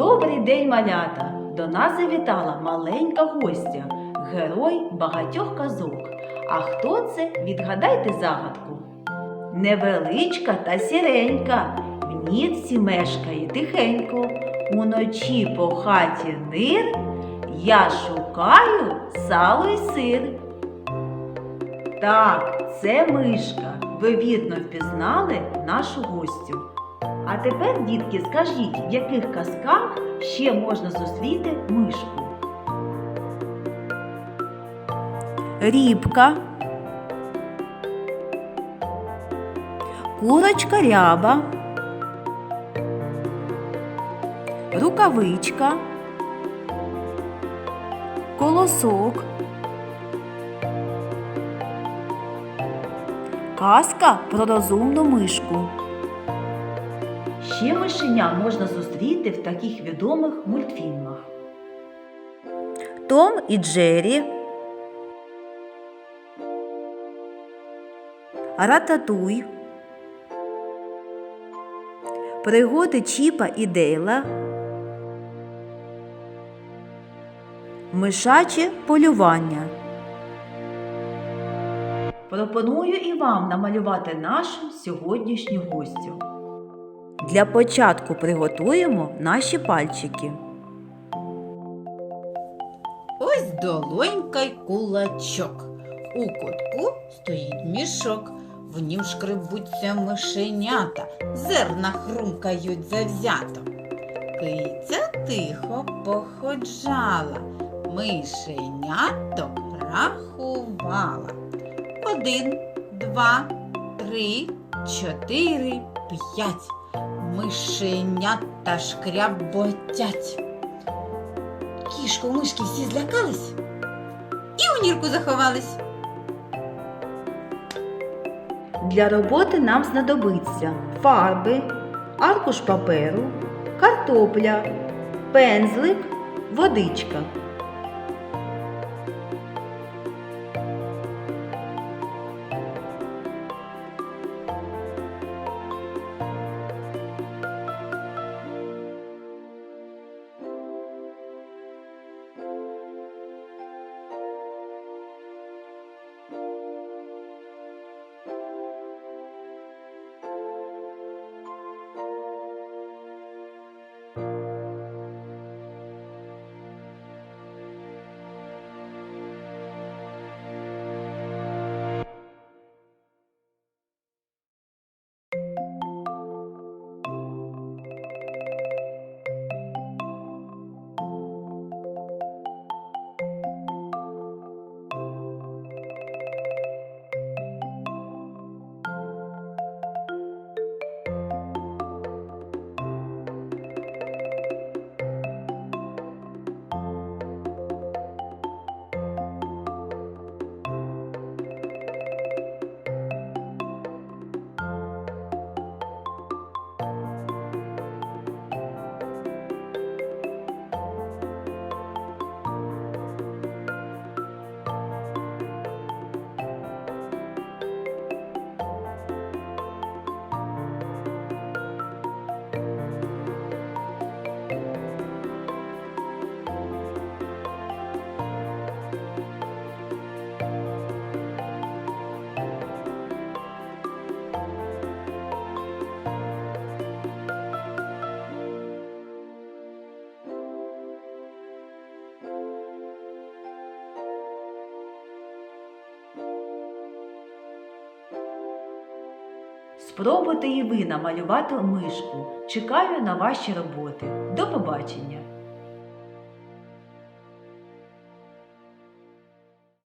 Добрий день, малята! До нас завітала маленька гостя, герой багатьох казок. А хто це? Відгадайте загадку. Невеличка та сіренька, в нітці мешкає тихенько. Уночі по хаті нир, я шукаю сало й сир. Так, це мишка. Ви вірно впізнали нашу гостю. А тепер, дітки, скажіть, в яких казках ще можна зустріти мишку? Рібка, курочка ряба, рукавичка, колосок, казка про розумну мишку. Ще мишеня можна зустріти в таких відомих мультфільмах. Том і Джері. Рататуй. Пригоди Чіпа і Дейла. Мишаче полювання. Пропоную і вам намалювати нашу сьогоднішню гостю. Для початку приготуємо наші пальчики. Ось долонька й кулачок. У кутку стоїть мішок. В нім шкребуться мишенята, зерна хрумкають завзято. Киця тихо походжала, мишеняток рахувала. Один, два, три, чотири, п'ять. Мишенята шкряботять. Кішко, мишки всі злякались і у нірку заховались. Для роботи нам знадобиться фарби, аркуш паперу, картопля, пензлик, водичка. Спробуйте і ви намалювати мишку. Чекаю на ваші роботи. До побачення!